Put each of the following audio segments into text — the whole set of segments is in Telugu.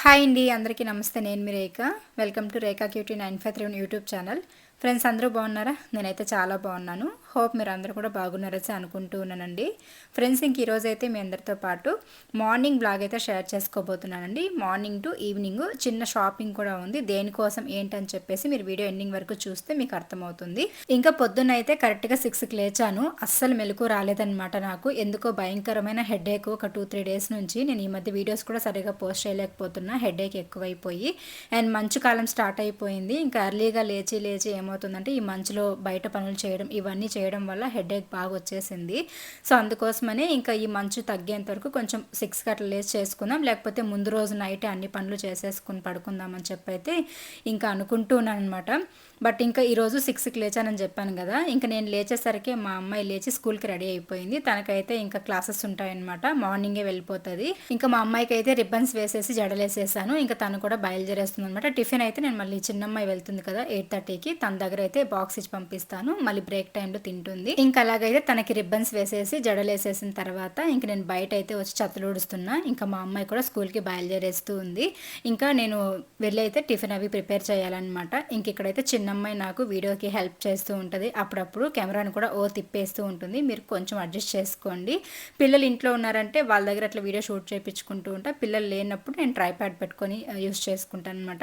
హాయ్ అండి అందరికీ నమస్తే. నేను మీ Rekha. Welcome to Rekha cutie nine five three YouTube channel. Friends అందరూ బాగున్నారా? నేనైతే చాలా బాగున్నాను. హోప్ మీరు అందరూ కూడా బాగున్నారని అనుకుంటూ ఉన్నానండి. ఫ్రెండ్స్ ఇంక ఈరోజు అయితే మీ అందరితో పాటు మార్నింగ్ బ్లాగ్ అయితే షేర్ చేసుకోబోతున్నానండి. మార్నింగ్ టు ఈవినింగ్ చిన్న షాపింగ్ కూడా ఉంది. దేనికోసం ఏంటని చెప్పేసి మీరు వీడియో ఎండింగ్ వరకు చూస్తే మీకు అర్థమవుతుంది. ఇంకా పొద్దున్న అయితే కరెక్ట్గా సిక్స్కి లేచాను. అస్సలు మెలకు రాలేదనమాట నాకు. ఎందుకో భయంకరమైన హెడేక్ ఒక టూ త్రీ డేస్ నుంచి. నేను ఈ మధ్య వీడియోస్ కూడా సరిగా పోస్ట్ చేయలేకపోతున్నా. హెడేక్ ఎక్కువైపోయి. అండ్ మంచు కాలం స్టార్ట్ అయిపోయింది. ఇంకా ఎర్లీగా లేచి లేచి ఏమవుతుందంటే ఈ మంచులో బయట పనులు చేయడం ఇవన్నీ చేయడం చేయడం వల్ల హెడేక్ బాగా వచ్చేసింది సో అందుకోసమనే ఇంకా ఈ మంచు తగ్గేంత వరకు కొంచెం సిక్స్ అట్లా లేచి చేసుకుందాం. లేకపోతే ముందు రోజు నైట్ అన్ని పనులు చేసేసుకుని పడుకుందామని చెప్పి అయితే ఇంకా అనుకుంటున్నాను అనమాట బట్ ఇంకా ఈరోజు సిక్స్కి లేచానని చెప్పాను కదా ఇంకా నేను లేచేసరికి మా అమ్మాయి లేచి స్కూల్కి రెడీ అయిపోయింది. తనకైతే ఇంకా క్లాసెస్ ఉంటాయన్నమాట మార్నింగే వెళ్ళిపోతుంది. ఇంకా మా అమ్మాయికి అయితే రిబ్బన్స్ వేసేసి జడలేసేసాను ఇంకా తను కూడా బయలుదేరేస్తుంది అనమాట టిఫిన్ అయితే నేను మళ్ళీ చిన్నమ్మాయి వెళ్తుంది కదా ఎయిట్ థర్టీకి తన దగ్గర అయితే బాక్స్ ఇచ్చి పంపిస్తాను మళ్ళీ బ్రేక్ టైంలో తింటుంది. ఇంకా అలాగైతే తనకి రిబ్బన్స్ వేసేసి జడలేసేసిన తర్వాత ఇంకా నేను బయట అయితే వచ్చి చతలుడుస్తున్నా ఇంకా మా అమ్మాయి కూడా స్కూల్కి బయలుదేరేస్తూ ఉంది. ఇంకా నేను వెళ్ళి అయితే టిఫిన్ అవి ప్రిపేర్ చేయాలన్నమాట. ఇంక ఇక్కడైతే చిన్న చిన్నమ్మాయి నాకు వీడియోకి హెల్ప్ చేస్తూ ఉంటుంది. అప్పుడప్పుడు కెమెరాని కూడా ఓ తిప్పేస్తూ ఉంటుంది. మీరు కొంచెం అడ్జస్ట్ చేసుకోండి. పిల్లలు ఇంట్లో ఉన్నారంటే వాళ్ళ దగ్గర అట్లా వీడియో షూట్ చేయించుకుంటూ ఉంటా. పిల్లలు లేనప్పుడు నేను ట్రైప్యాడ్ పెట్టుకొని యూస్ చేసుకుంటాను అనమాట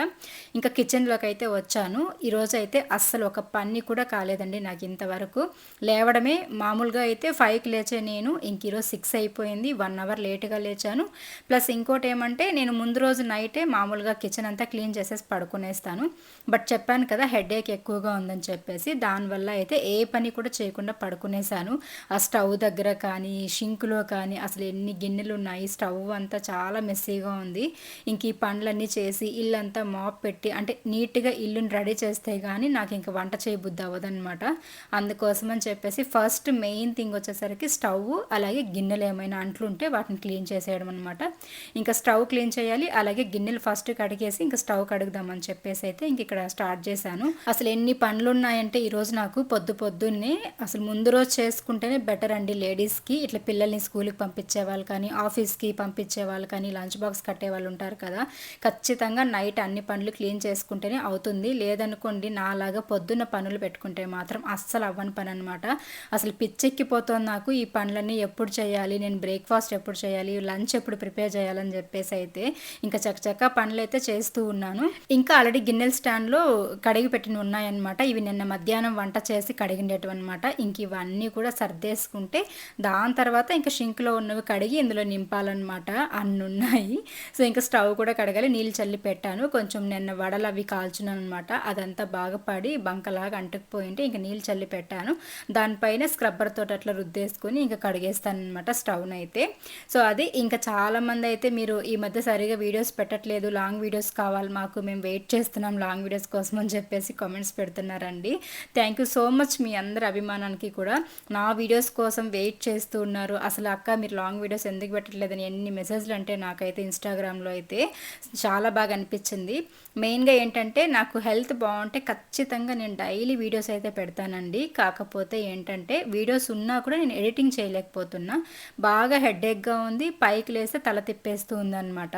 ఇంకా కిచెన్లోకి అయితే వచ్చాను. ఈరోజు అయితే అస్సలు ఒక పని కూడా కాలేదండి నాకు ఇంతవరకు. లేవడమే మామూలుగా అయితే ఫైవ్కి లేచే నేను. ఇంక ఈరోజు సిక్స్ అయిపోయింది. వన్ అవర్ లేట్గా లేచాను. ప్లస్ ఇంకోటి ఏమంటే నేను ముందు రోజు నైటే మామూలుగా కిచెన్ అంతా క్లీన్ చేసేసి పడుకునేస్తాను. బట్ చెప్పాను కదా హెడేక్ ఎక్కువగా ఉందని చెప్పేసి దానివల్ల అయితే ఏ పని కూడా చేయకుండా పడుకునేసాను ఆ స్టవ్ దగ్గర కానీ షింక్లో కానీ అసలు ఎన్ని గిన్నెలు ఉన్నాయి స్టవ్ అంతా చాలా మెస్సీగా ఉంది. ఇంక ఈ పనులన్నీ చేసి ఇల్లంతా మాప్ పెట్టి అంటే నీట్గా ఇల్లుని రెడీ చేస్తే కానీ నాకు ఇంక వంట చేయబుద్ధి అవ్వదనమాట అందుకోసం అని చెప్పేసి ఫస్ట్ మెయిన్ థింగ్ వచ్చేసరికి స్టవ్ అలాగే గిన్నెలు ఏమైనా అంట్లు ఉంటే వాటిని క్లీన్ చేసేయడం అనమాట ఇంకా స్టవ్ క్లీన్ చేయాలి అలాగే గిన్నెలు ఫస్ట్ కడిగేసి ఇంకా స్టవ్ కడుగుదామని చెప్పేసి అయితే ఇంక ఇక్కడ స్టార్ట్ చేశాను. అసలు ఎన్ని పనులు ఉన్నాయంటే ఈరోజు నాకు పొద్దు పొద్దున్నే అసలు ముందు రోజు చేసుకుంటేనే బెటర్ అండి లేడీస్కి. ఇట్లా పిల్లల్ని స్కూల్కి పంపించే వాళ్ళు కానీ ఆఫీస్కి పంపించే వాళ్ళు కానీ లంచ్ బాక్స్ కట్టే వాళ్ళు ఉంటారు కదా. ఖచ్చితంగా నైట్ అన్ని పనులు క్లీన్ చేసుకుంటేనే అవుతుంది. లేదనుకోండి నాలాగా పొద్దున్న పనులు పెట్టుకుంటే మాత్రం అస్సలు అవ్వని పని అనమాట అసలు పిచ్చెక్కిపోతుంది నాకు ఈ పనులన్నీ ఎప్పుడు చేయాలి నేను బ్రేక్ఫాస్ట్ ఎప్పుడు చేయాలి లంచ్ ఎప్పుడు ప్రిపేర్ చేయాలని చెప్పేసి అయితే ఇంకా చక్కచక్క పనులు అయితే చేస్తూ ఉన్నాను. ఇంకా ఆల్రెడీ గిన్నెల స్టాండ్లో కడిగి పెట్టిన ఉన్నాయన్నమాట. ఇవి నిన్న మధ్యాహ్నం వంట చేసి కడిగిండేటివి అనమాట ఇంక ఇవన్నీ కూడా సర్దేసుకుంటే దాని తర్వాత ఇంకా షింక్లో ఉన్నవి కడిగి ఇందులో నింపాలన్నమాట. అన్ని ఉన్నాయి. సో ఇంకా స్టవ్ కూడా కడగాలి. నీళ్ళు చల్లి పెట్టాను. కొంచెం నిన్న వడలు అవి కాల్చున్నాను అనమాట అదంతా బాగా పడి బంకలాగా అంటుకుపోయింటే ఇంకా నీళ్ళు చల్లి పెట్టాను. దానిపైన స్క్రబ్బర్ తోటి అట్లా రుద్దేసుకొని ఇంకా కడిగేస్తాను అనమాట స్టవ్ని అయితే సో అది ఇంకా చాలామంది అయితే మీరు ఈ మధ్య సరిగా వీడియోస్ పెట్టట్లేదు. లాంగ్ వీడియోస్ కావాలి మాకు. మేము వెయిట్ చేస్తున్నాం లాంగ్ వీడియోస్ కోసం అని చెప్పేసి కమెంట్స్ పెడుతున్నారండి. థ్యాంక్ యూ సో మచ్ మీ అందరి అభిమానానికి కూడా. నా వీడియోస్ కోసం వెయిట్ చేస్తూ ఉన్నారు. అసలు అక్క మీరు లాంగ్ వీడియోస్ ఎందుకు పెట్టట్లేదని ఎన్ని మెసేజ్లు అంటే నాకైతే ఇన్స్టాగ్రామ్లో అయితే చాలా బాగా అనిపించింది. మెయిన్గా ఏంటంటే నాకు హెల్త్ బాగుంటే ఖచ్చితంగా నేను డైలీ వీడియోస్ అయితే పెడతానండి. కాకపోతే ఏంటంటే వీడియోస్ ఉన్నా కూడా నేను ఎడిటింగ్ చేయలేకపోతున్నా. బాగా హెడేక్గా ఉంది. పైకి లేస్తే తల తిప్పేస్తూ ఉందన్నమాట.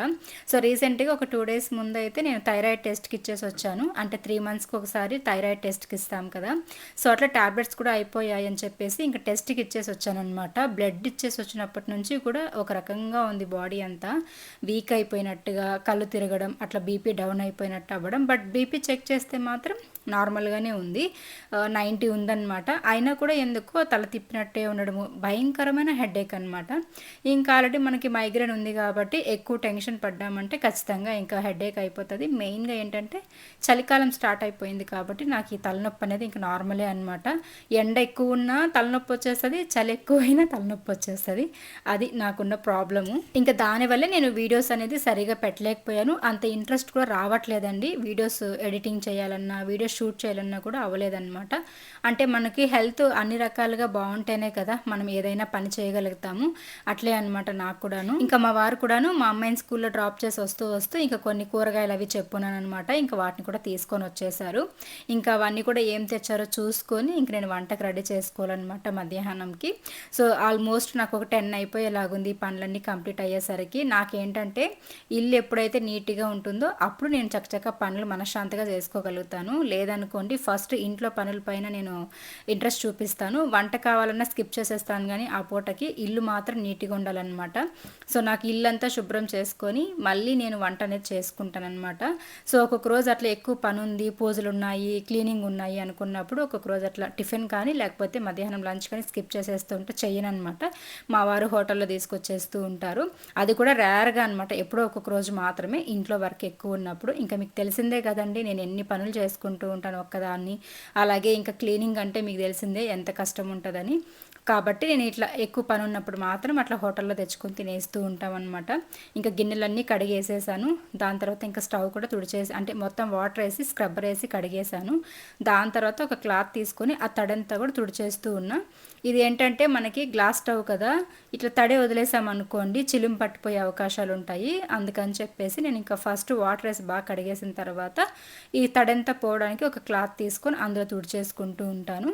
సో రీసెంట్గా ఒక టూ డేస్ ముందు అయితే నేను థైరాయిడ్ టెస్ట్కి ఇచ్చేసి వచ్చాను. అంటే త్రీ మంత్స్కి ఒక ఒకసారి థైరాయిడ్ టెస్ట్కి ఇస్తాం కదా. సో అట్లా ట్యాబ్లెట్స్ కూడా అయిపోయాయి అని చెప్పేసి ఇంకా టెస్ట్కి ఇచ్చేసి వచ్చానమాట బ్లడ్ ఇచ్చేసి వచ్చినప్పటి నుంచి కూడా ఒక రకంగా ఉంది బాడీ అంతా. వీక్ అయిపోయినట్టుగా కళ్ళు తిరగడం అట్లా బీపీ డౌన్ అయిపోయినట్టు అవ్వడం. బట్ బీపీ చెక్ చేస్తే మాత్రం నార్మల్గానే ఉంది. నైంటీ ఉందన్నమాట. అయినా కూడా ఎందుకో తల తిప్పినట్టే ఉండడము. భయంకరమైన హెడేక్ అనమాట ఇంకా ఆల్రెడీ మనకి మైగ్రేన్ ఉంది కాబట్టి ఎక్కువ టెన్షన్ పడ్డామంటే ఖచ్చితంగా ఇంకా హెడేక్ అయిపోతుంది. మెయిన్గా ఏంటంటే చలికాలం స్టార్ట్ అయిపోయింది కాబట్టి నాకు ఈ తలనొప్పి అనేది ఇంకా నార్మలే అనమాట ఎండ ఎక్కువ ఉన్నా తలనొప్పి వచ్చేస్తుంది చలి ఎక్కువైనా తలనొప్పి వచ్చేస్తుంది. అది నాకున్న ప్రాబ్లము. ఇంకా దానివల్లే నేను వీడియోస్ అనేది సరిగా పెట్టలేకపోయాను. అంత ఇంట్రెస్ట్ కూడా రావట్లేదండి. వీడియోస్ ఎడిటింగ్ చేయాలన్నా వీడియోస్ షూట్ చేయాలన్నా కూడా అవ్వలేదన్నమాట. అంటే మనకి హెల్త్ అన్ని రకాలుగా బాగుంటేనే కదా మనం ఏదైనా పని చేయగలుగుతాము. అట్లే అనమాట నాకు కూడాను. ఇంకా మా వారు కూడాను మా అమ్మాయిని స్కూల్లో డ్రాప్ చేసి వస్తూ వస్తూ ఇంకా కొన్ని కూరగాయలు అవి చెప్పున్నాను అనమాట ఇంకా వాటిని కూడా తీసుకొని వచ్చేసారు. ఇంకా అవన్నీ కూడా ఏం తెచ్చారో చూసుకొని ఇంక నేను వంటకు రెడీ చేసుకోవాలన్నమాట మధ్యాహ్నంకి. సో ఆల్మోస్ట్ నాకు ఒక టెన్ అయిపోయేలాగుంది ఈ పనులన్నీ కంప్లీట్ అయ్యేసరికి. నాకేంటంటే ఇల్లు ఎప్పుడైతే నీట్గా ఉంటుందో అప్పుడు నేను చక్కచక్క పనులు మనశ్శాంతిగా చేసుకోగలుగుతాను. లేదు లేదనుకోండి ఫస్ట్ ఇంట్లో పనుల పైన నేను ఇంట్రెస్ట్ చూపిస్తాను. వంట కావాలన్నా స్కిప్ చేసేస్తాను కానీ ఆ పూటకి ఇల్లు మాత్రం నీట్గా ఉండాలన్నమాట. సో నాకు ఇల్లు అంతా శుభ్రం చేసుకొని మళ్ళీ నేను వంట అనేది చేసుకుంటానమాట సో ఒక్కొక్క రోజు అట్లా ఎక్కువ పని ఉంది పూజలు ఉన్నాయి క్లీనింగ్ ఉన్నాయి అనుకున్నప్పుడు ఒక్కొక్క రోజు అట్లా టిఫిన్ కానీ లేకపోతే మధ్యాహ్నం లంచ్ కానీ స్కిప్ చేసేస్తూ ఉంటే అనమాట మా వారు హోటల్లో తీసుకొచ్చేస్తూ ఉంటారు. అది కూడా రేర్గా అనమాట ఎప్పుడో ఒక్కొక్క రోజు మాత్రమే ఇంట్లో వర్క్ ఎక్కువ ఉన్నప్పుడు. ఇంకా మీకు తెలిసిందే కదండి నేను ఎన్ని పనులు చేసుకుంటూ ఉంటాను ఒక్కదాన్ని. అలాగే ఇంకా క్లీనింగ్ అంటే మీకు తెలిసిందే ఎంత కష్టం ఉంటుందని. కాబట్టి నేను ఇట్లా ఎక్కువ పని ఉన్నప్పుడు మాత్రం అట్లా హోటల్లో తెచ్చుకొని తినేస్తూ ఉంటాం అనమాట ఇంకా గిన్నెలన్నీ కడిగేసేసాను. దాని తర్వాత ఇంకా స్టవ్ కూడా తుడిచేసి అంటే మొత్తం వాటర్ వేసి స్క్రబ్బర్ వేసి కడిగేసాను. దాని తర్వాత ఒక క్లాత్ తీసుకొని ఆ తడంతా కూడా తుడిచేస్తూ ఉన్నా. ఇది ఏంటంటే మనకి గ్లాస్ స్టవ్ కదా ఇట్లా తడే వదిలేసామనుకోండి చిలుం పట్టిపోయే అవకాశాలు ఉంటాయి అందుకని చెప్పేసి నేను ఇంకా ఫస్ట్ వాటర్ వేసి బాగా కడిగేసిన తర్వాత ఈ తడంతా పోవడానికి ఒక క్లాత్ తీసుకొని అందులో తుడిచేసుకుంటూ ఉంటాను.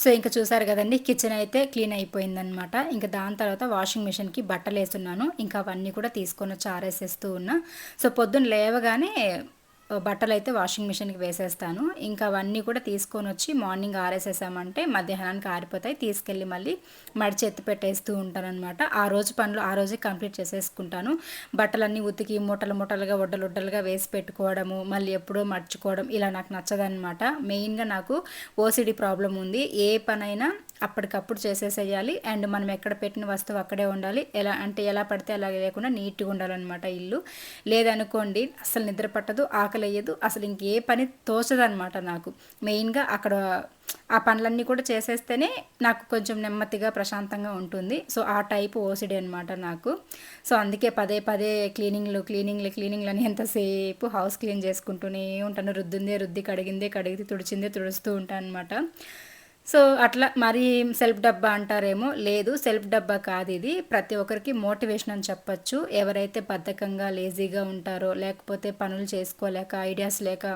సో ఇంకా చూసారు కదండి కిచెన్ అయితే క్లీన్ అయిపోయిందనమాట ఇంకా దాని తర్వాత వాషింగ్ మిషన్కి బట్టలు వేస్తున్నాను ఇంకా అవన్నీ కూడా తీసుకొని వచ్చి ఆరేసేస్తూ ఉన్నా. సో పొద్దున్న లేవగానే బట్టలు అయితే వాషింగ్ మిషన్కి వేసేస్తాను. ఇంకా అవన్నీ కూడా తీసుకొని వచ్చి మార్నింగ్ ఆరేసేసామంటే మధ్యాహ్నానికి ఆరిపోతాయి. తీసుకెళ్ళి మళ్ళీ మడిచి ఎత్తి పెట్టేస్తూ ఉంటానన్నమాట. ఆ రోజు పనులు ఆ రోజే కంప్లీట్ చేసేసుకుంటాను. బట్టలన్నీ ఉతికి మూటలు మూటలుగా వడ్డలు వడ్డలుగా వేసి పెట్టుకోవడము మళ్ళీ ఎప్పుడో మర్చుకోవడం ఇలా నాకు నచ్చదనమాట మెయిన్గా నాకు ఓసిడి ప్రాబ్లం ఉంది. ఏ పనైనా అప్పటికప్పుడు చేసేసేయాలి. అండ్ మనం ఎక్కడ పెట్టిన వస్తువు అక్కడే ఉండాలి. ఎలా అంటే ఎలా పడితే అలా లేకుండా నీట్గా ఉండాలన్నమాట ఇల్లు. లేదనుకోండి అసలు నిద్ర పట్టదు ఆకలి అయ్యదు అసలు ఇంకే పని తోచదనమాట నాకు. మెయిన్గా అక్కడ ఆ పనులన్నీ కూడా చేసేస్తేనే నాకు కొంచెం నెమ్మదిగా ప్రశాంతంగా ఉంటుంది. సో ఆ టైపు ఓసిడి అనమాట నాకు. సో అందుకే పదే పదే క్లీనింగ్లు క్లీనింగ్లు క్లీనింగ్లు అని ఎంతసేపు హౌస్ క్లీన్ చేసుకుంటూనే ఉంటాను. రుద్దిందే రుద్ది కడిగిందే కడిగి తుడిచిందే తుడుస్తూ ఉంటాను అనమాట సో అట్లా మరి సెల్ఫ్ డబ్బా అంటారేమో? లేదు సెల్ఫ్ డబ్బా కాదు ఇది. ప్రతి ఒక్కరికి మోటివేషన్ అని చెప్పచ్చు. ఎవరైతే బద్ధకంగా లేజీగా ఉంటారో లేకపోతే పనులు చేసుకోలేక ఐడియాస్ లేక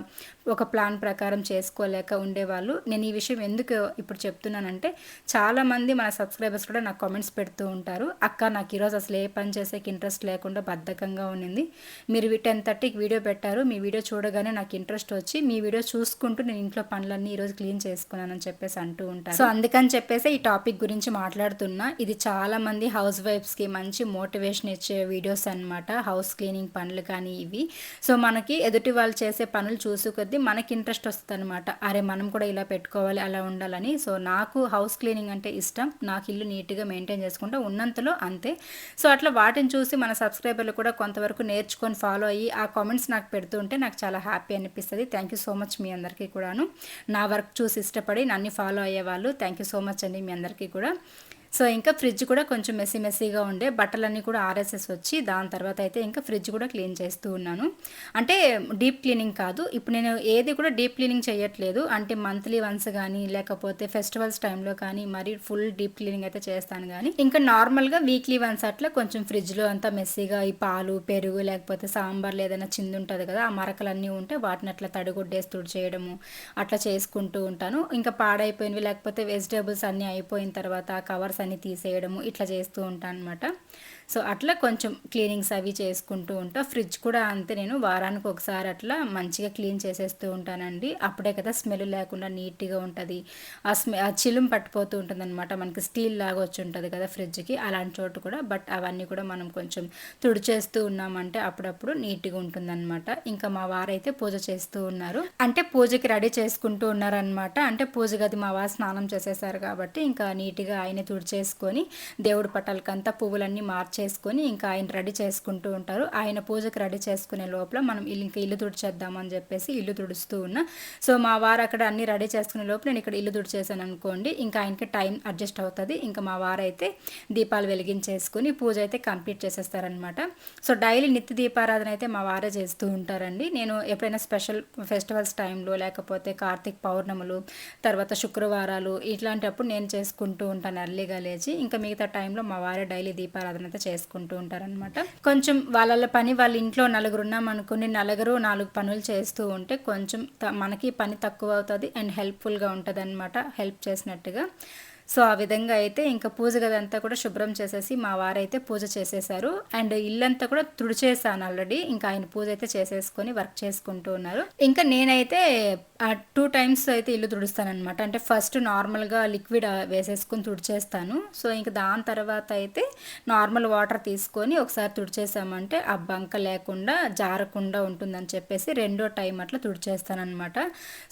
ఒక ప్లాన్ ప్రకారం చేసుకోలేక ఉండేవాళ్ళు నేను ఈ విషయం ఎందుకు ఇప్పుడు చెప్తున్నానంటే చాలామంది మన సబ్స్క్రైబర్స్ కూడా నాకు కామెంట్స్ పెడుతూ ఉంటారు. అక్క నాకు ఈరోజు అసలు ఏ పని చేసేకి ఇంట్రెస్ట్ లేకుండా బద్ధకంగా ఉన్నింది మీరు టెన్ థర్టీకి వీడియో పెట్టారు. మీ వీడియో చూడగానే నాకు ఇంట్రెస్ట్ వచ్చి మీ వీడియో చూసుకుంటూ నేను ఇంట్లో పనులన్నీ ఈరోజు క్లీన్ చేసుకున్నానని చెప్పేసి అంటూ ఉంటారు. సో అందుకని చెప్పేసి ఈ టాపిక్ గురించి మాట్లాడుతున్నా. ఇది చాలా మంది హౌస్ వైఫ్స్కి మంచి మోటివేషన్ ఇచ్చే వీడియోస్ అనమాట హౌస్ క్లీనింగ్ పనులు కానీ ఇవి. సో మనకి ఎదుటి వాళ్ళు చేసే పనులు చూసుకొద్ది మనకి ఇంట్రెస్ట్ వస్తుంది అనమాట అరే మనం కూడా ఇలా పెట్టుకోవాలి అలా ఉండాలని. సో నాకు హౌస్ క్లీనింగ్ అంటే ఇష్టం. నాకు ఇల్లు నీట్గా మెయింటైన్ చేసుకుంటా ఉన్నంతలో అంతే. సో అట్లా వాటిని చూసి మన సబ్స్క్రైబర్లు కూడా కొంతవరకు నేర్చుకొని ఫాలో అయ్యి ఆ కామెంట్స్ నాకు పెడుతుంటే నాకు చాలా హ్యాపీ అనిపిస్తుంది. థ్యాంక్ యూ సో మచ్ మీ అందరికీ కూడాను. నా వర్క్ చూసి ఇష్టపడి నన్ను ఫాలో అయ్యేవాళ్ళు. థ్యాంక్ యూ సో మచ్ అండి మీ అందరికీ కూడా. సో ఇంకా ఫ్రిడ్జ్ కూడా కొంచెం మెస్సీ మెస్సీగా ఉండే. బట్టలన్నీ కూడా ఆర్ఎస్ఎస్ వచ్చి దాని తర్వాత అయితే ఇంకా ఫ్రిడ్జ్ కూడా క్లీన్ చేస్తూ ఉన్నాను. అంటే డీప్ క్లీనింగ్ కాదు. ఇప్పుడు నేను ఏది కూడా డీప్ క్లీనింగ్ చేయట్లేదు. అంటే మంత్లీ వన్స్ కానీ లేకపోతే ఫెస్టివల్స్ టైంలో కానీ మరి ఫుల్ డీప్ క్లీనింగ్ అయితే చేస్తాను కానీ ఇంకా నార్మల్గా వీక్లీ వన్స్ అట్లా కొంచెం ఫ్రిడ్జ్లో అంతా మెస్సీగా ఈ పాలు పెరుగు లేకపోతే సాంబార్లు ఏదైనా చింది ఉంటుంది కదా ఆ మరకలన్నీ ఉంటే వాటిని అట్లా తడిగొడ్డేసి తుడి చేయడము అట్లా చేసుకుంటూ ఉంటాను. ఇంకా పాడైపోయినవి లేకపోతే వెజిటేబుల్స్ అన్నీ అయిపోయిన తర్వాత కవర్స్ అన్ని తీసేయడము ఇట్లా చేస్తూ ఉంటాను అనమాట సో అట్లా కొంచెం క్లీనింగ్స్ అవి చేసుకుంటూ ఉంటా. ఫ్రిడ్జ్ కూడా అంతే నేను వారానికి ఒకసారి అట్లా మంచిగా క్లీన్ చేసేస్తూ ఉంటానండి. అప్పుడే కదా స్మెల్ లేకుండా నీట్గా ఉంటుంది. ఆ స్మె ఆ చిలుం పట్టిపోతూ ఉంటుంది అనమాట మనకి స్టీల్ లాగా వచ్చి ఉంటుంది కదా ఫ్రిడ్జ్కి. అలాంటి చోటు కూడా బట్ అవన్నీ కూడా మనం కొంచెం తుడిచేస్తూ ఉన్నామంటే అప్పుడప్పుడు నీట్గా ఉంటుందన్నమాట. ఇంకా మా వారైతే పూజ చేస్తూ ఉన్నారు. అంటే పూజకి రెడీ చేసుకుంటూ ఉన్నారనమాట అంటే పూజ గది మా వారు స్నానం చేసేసారు కాబట్టి ఇంకా నీట్గా ఆయన తుడిచేసుకొని దేవుడి పటాలకంతా పువ్వులన్నీ మార్చి చేసుకొని ఇంకా ఆయన రెడీ చేసుకుంటూ ఉంటారు. ఆయన పూజకు రెడీ చేసుకునే లోపల మనం ఇల్లు ఇంకా ఇల్లు తుడిచేద్దామని చెప్పేసి ఇల్లు తుడుస్తూ ఉన్నా. సో మా వారు అక్కడ అన్ని రెడీ చేసుకునే లోపల నేను ఇక్కడ ఇల్లు తుడిచేసాను అనుకోండి ఇంకా ఆయనకి టైం అడ్జస్ట్ అవుతుంది. ఇంకా మా వారైతే దీపాలు వెలిగించేసుకుని పూజ అయితే కంప్లీట్ చేసేస్తారనమాట సో డైలీ నిత్య దీపారాధన అయితే మా వారే చేస్తూ ఉంటారండి. నేను ఎప్పుడైనా స్పెషల్ ఫెస్టివల్స్ టైంలో లేకపోతే కార్తీక్ పౌర్ణములు తర్వాత శుక్రవారాలు ఇట్లాంటప్పుడు నేను చేసుకుంటూ ఉంటాను ఎర్లీగా లేచి. ఇంకా మిగతా టైంలో మా వారే డైలీ దీపారాధన అయితే చేసుకుంటూ ఉంటారనమాట కొంచెం వాళ్ళ పని వాళ్ళ ఇంట్లో నలుగురు ఉన్నాం అనుకుని నలుగురు నాలుగు పనులు చేస్తూ ఉంటే కొంచెం మనకి పని తక్కువ అవుతుంది అండ్ హెల్ప్ఫుల్గా ఉంటుంది అనమాట హెల్ప్ చేసినట్టుగా. సో ఆ విధంగా అయితే ఇంకా పూజ గదంతా కూడా శుభ్రం చేసేసి మా వారైతే పూజ చేసేసారు. అండ్ ఇల్లంతా కూడా తుడిచేసాను ఆల్రెడీ. ఇంకా ఆయన పూజ అయితే చేసేసుకొని వర్క్ చేసుకుంటూ ఉన్నారు. ఇంకా నేనైతే టూ టైమ్స్ అయితే ఇల్లు తుడుస్తానమాట అంటే ఫస్ట్ నార్మల్గా లిక్విడ్ వేసేసుకొని తుడిచేస్తాను. సో ఇంకా దాని తర్వాత అయితే నార్మల్ వాటర్ తీసుకొని ఒకసారి తుడిచేసామంటే ఆ బంక లేకుండా జారకుండా ఉంటుందని చెప్పేసి రెండో టైం అట్లా తుడిచేస్తానమాట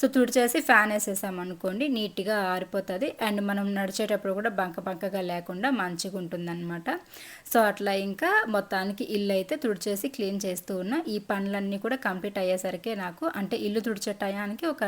సో తుడిచేసి ఫ్యాన్ వేసేసామనుకోండి నీట్గా ఆరిపోతుంది. అండ్ మనం నడిచేటప్పుడు కూడా బంక బంకగా లేకుండా మంచిగా ఉంటుందన్నమాట సో అట్లా ఇంకా మొత్తానికి ఇల్లు అయితే తుడిచేసి క్లీన్ చేస్తూ ఉన్నా. ఈ పనులన్నీ కూడా కంప్లీట్ అయ్యేసరికి నాకు అంటే ఇల్లు తుడిచే టయానికి ఒక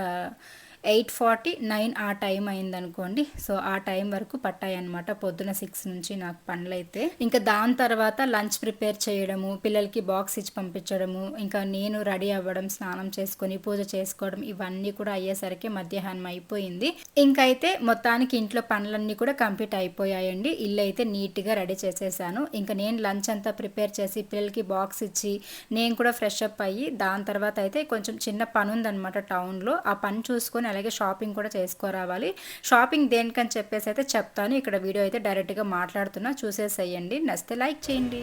ఎయిట్ ఫార్టీ నైన్ ఆ టైం అయిందనుకోండి. సో ఆ టైం వరకు పట్టాయి అనమాట పొద్దున సిక్స్ నుంచి నాకు పనులు అయితే ఇంకా దాని తర్వాత లంచ్ ప్రిపేర్ చేయడము పిల్లలకి బాక్స్ ఇచ్చి పంపించడము ఇంకా నేను రెడీ అవ్వడం స్నానం చేసుకొని పూజ చేసుకోవడం ఇవన్నీ కూడా అయ్యేసరికి మధ్యాహ్నం అయిపోయింది. ఇంకైతే మొత్తానికి ఇంట్లో పనులన్నీ కూడా కంప్లీట్ అయిపోయాయండి. ఇల్లు అయితే నీట్గా రెడీ చేసేసాను. ఇంకా నేను లంచ్ అంతా ప్రిపేర్ చేసి పిల్లలకి బాక్స్ ఇచ్చి నేను కూడా ఫ్రెష్ అప్ అయ్యి దాని తర్వాత అయితే కొంచెం చిన్న పని ఉందనమాట టౌన్లో. ఆ పని చూసుకొని అలాగే షాపింగ్ కూడా చేసుకోరావాలి. షాపింగ్ దేనికని చెప్పేసి అయితే చెప్తాను. ఇక్కడ వీడియో అయితే డైరెక్ట్గా మాట్లాడుతున్నా. చూసేసేయండి. నచ్చితే లైక్ చేయండి.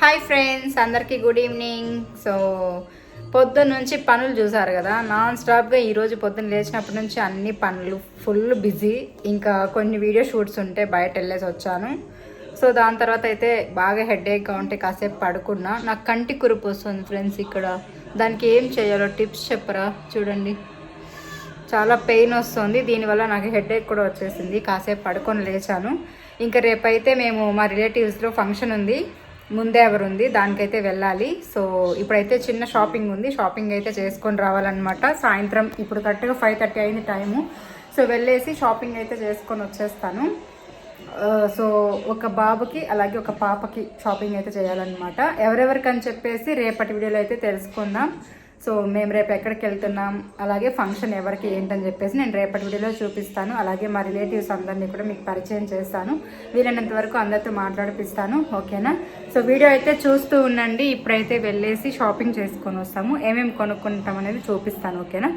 హాయ్ ఫ్రెండ్స్ అందరికీ గుడ్ ఈవినింగ్. సో పొద్దున్న నుంచి పనులు చూసారు కదా నాన్ స్టాప్గా ఈరోజు పొద్దున్న లేచినప్పటి నుంచి అన్ని పనులు ఫుల్ బిజీ. ఇంకా కొన్ని వీడియో షూట్స్ ఉంటే బయట వెళ్ళేసి వచ్చాను. సో దాని తర్వాత అయితే బాగా హెడేక్గా ఉంటే కాసేపు పడుకున్నా. నాకు కంటి కురుపు వస్తుంది ఫ్రెండ్స్ ఇక్కడ. దానికి ఏం చేయాలో టిప్స్ చెప్పరా? చూడండి. చాలా పెయిన్ వస్తుంది. దీనివల్ల నాకు హెడేక్ కూడా వచ్చేసింది. కాసేపు పడుకొని లేచాను. ఇంకా రేపైతే మేము మా రిలేటివ్స్లో ఫంక్షన్ ఉంది. ముందే ఎవరు ఉంది దానికైతే వెళ్ళాలి. సో ఇప్పుడైతే చిన్న షాపింగ్ ఉంది. షాపింగ్ అయితే చేసుకొని రావాలన్నమాట. సాయంత్రం ఇప్పుడు కరెక్ట్గా ఫైవ్ థర్టీ అయింది టైము. సో వెళ్ళేసి షాపింగ్ అయితే చేసుకొని వచ్చేస్తాను. సో ఒక బాబుకి అలాగే ఒక పాపకి షాపింగ్ అయితే చేయాలన్నమాట. ఎవరెవరికి అని చెప్పేసి రేపటి వీడియోలో అయితే తెలుసుకుందాం. సో మేము రేపు ఎక్కడికి వెళ్తున్నాం అలాగే ఫంక్షన్ ఎవరికి ఏంటని చెప్పేసి నేను రేపటి వీడియోలో చూపిస్తాను. అలాగే మా రిలేటివ్స్ అందరినీ కూడా మీకు పరిచయం చేస్తాను. వీలైనంత వరకు అందరితో మాట్లాడిపిస్తాను. ఓకేనా? సో వీడియో అయితే చూస్తూ ఉండండి. ఇప్పుడైతే వెళ్ళేసి షాపింగ్ చేసుకొని వస్తాము. ఏమేమి కొనుక్కుంటాం అనేది చూపిస్తాను. ఓకేనా?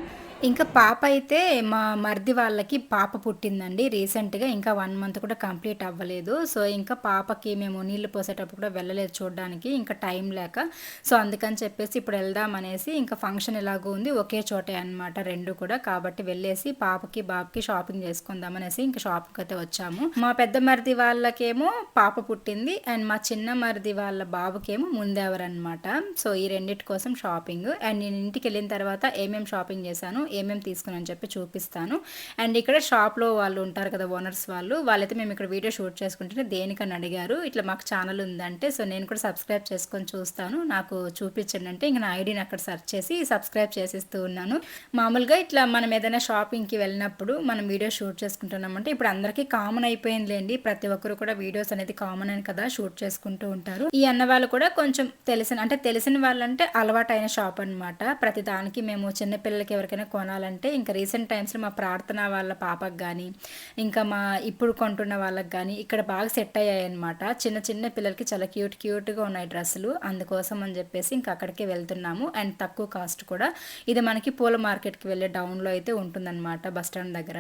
ఇంకా పాప అయితే మా మరిది వాళ్ళకి పాప పుట్టిందండి. రీసెంట్గా ఇంకా వన్ మంత్ కూడా కంప్లీట్ అవ్వలేదు. సో ఇంకా పాపకి మేము నీళ్ళు పోసేటప్పుడు కూడా వెళ్ళలేదు చూడడానికి. ఇంకా టైం లేక. సో అందుకని చెప్పేసి ఇప్పుడు వెళ్దాం అనేసి ఇంకా ఫంక్షన్ ఎలాగో ఉంది. ఒకే చోటే అనమాట రెండు కూడా. కాబట్టి వెళ్ళేసి పాపకి బాబుకి షాపింగ్ చేసుకుందాం అనేసి ఇంకా షాప్కి అయితే వచ్చాము. మా పెద్ద మరిది వాళ్ళకేమో పాప పుట్టింది. అండ్ మా చిన్న మరిది వాళ్ళ బాబుకేమో ముందేవరనమాట సో ఈ రెండింటి కోసం షాపింగ్. అండ్ నేను ఇంటికి వెళ్ళిన తర్వాత ఏమేమి షాపింగ్ చేశాను. ఏమేమి తీసుకుని చెప్పి చూపిస్తాను. అండ్ ఇక్కడ షాప్లో వాళ్ళు ఉంటారు కదా ఓనర్స్ వాళ్ళు వాళ్ళైతే మేము ఇక్కడ వీడియో షూట్ చేసుకుంటే దేనికని అడిగారు. ఇట్లా మాకు ఛానల్ ఉందంటే సో నేను కూడా సబ్స్క్రైబ్ చేసుకొని చూస్తాను. నాకు చూపించండి అంటే ఇంకా నా ఐడిని అక్కడ సెర్చ్ చేసి సబ్స్క్రైబ్ చేసిస్తూ ఉన్నాను. మామూలుగా ఇట్లా మనం ఏదైనా షాపింగ్కి వెళ్ళినప్పుడు మనం వీడియో షూట్ చేసుకుంటున్నామంటే ఇప్పుడు అందరికీ కామన్ అయిపోయిందిలేండి. ప్రతి ఒక్కరు కూడా వీడియోస్ అనేది కామన్ అని కదా షూట్ చేసుకుంటూ ఉంటారు. ఈ అన్న వాళ్ళు కూడా కొంచెం తెలిసిన అంటే తెలిసిన వాళ్ళంటే అలవాటైన షాప్ అనమాట ప్రతి దానికి మేము చిన్నపిల్లలకి ఎవరికైనా కొనాలంటే ఇంకా రీసెంట్ టైమ్స్లో మా ప్రార్థన వాళ్ళ పాపకు కానీ ఇంకా మా ఇప్పుడు కొంటున్న వాళ్ళకి కానీ ఇక్కడ బాగా సెట్ అయ్యాయి అనమాట చిన్న చిన్న పిల్లలకి చాలా క్యూట్ క్యూట్గా ఉన్నాయి డ్రెస్సులు. అందుకోసం అని చెప్పేసి ఇంకా అక్కడికి వెళ్తున్నాము. అండ్ తక్కువ కాస్ట్ కూడా. ఇది మనకి పూల మార్కెట్కి వెళ్ళే డౌన్లో అయితే ఉంటుందన్నమాట బస్ స్టాండ్ దగ్గర.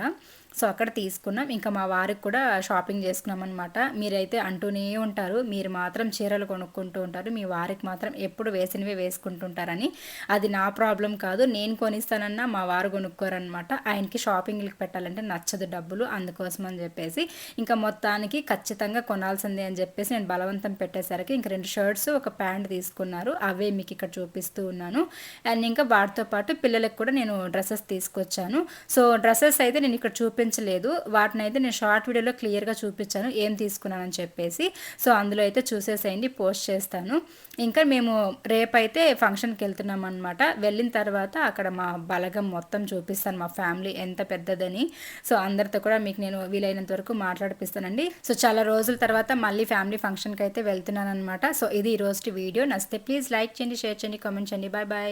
సో అక్కడ తీసుకున్నాం. ఇంకా మా వారికి కూడా షాపింగ్ చేసుకున్నాం అనమాట మీరైతే అంటూనే ఉంటారు. మీరు మాత్రం చీరలు కొనుక్కుంటూ ఉంటారు. మీ వారికి మాత్రం ఎప్పుడు వేసినవే వేసుకుంటుంటారని. అది నా ప్రాబ్లం కాదు. నేను కొనిస్తానన్నా మా వారు కొనుక్కోరనమాట ఆయనకి షాపింగ్లకు పెట్టాలంటే నచ్చదు డబ్బులు అందుకోసం అని చెప్పేసి. ఇంకా మొత్తానికి ఖచ్చితంగా కొనాల్సిందే అని చెప్పేసి నేను బలవంతం పెట్టేసరికి ఇంక రెండు షర్ట్స్ ఒక ప్యాంట్ తీసుకున్నారు. అవే మీకు ఇక్కడ చూపిస్తూ ఉన్నాను. అండ్ ఇంకా వాటితో పాటు పిల్లలకు కూడా నేను డ్రెస్సెస్ తీసుకొచ్చాను. సో డ్రెస్సెస్ అయితే నేను ఇక్కడ చూపించలేదు. వాటిని అయితే నేను షార్ట్ వీడియోలో క్లియర్గా చూపించాను. ఏం తీసుకున్నానని చెప్పేసి. సో అందులో అయితే చూసేసేయండి పోస్ట్ చేస్తాను. ఇంకా మేము రేపైతే ఫంక్షన్కి వెళ్తున్నాం అనమాట వెళ్ళిన తర్వాత అక్కడ మా బలగం మొత్తం చూపిస్తాను మా ఫ్యామిలీ ఎంత పెద్దదని. సో అందరితో కూడా మీకు నేను వీలైనంత వరకు మాట్లాడిపిస్తానండి. సో చాలా రోజుల తర్వాత మళ్ళీ ఫ్యామిలీ ఫంక్షన్కి అయితే వెళ్తున్నాను అనమాట సో ఇది ఈ రోజు వీడియో. నచ్చితే ప్లీజ్ లైక్ చేయండి షేర్ చేయండి కామెంట్ చేయండి. Bye bye.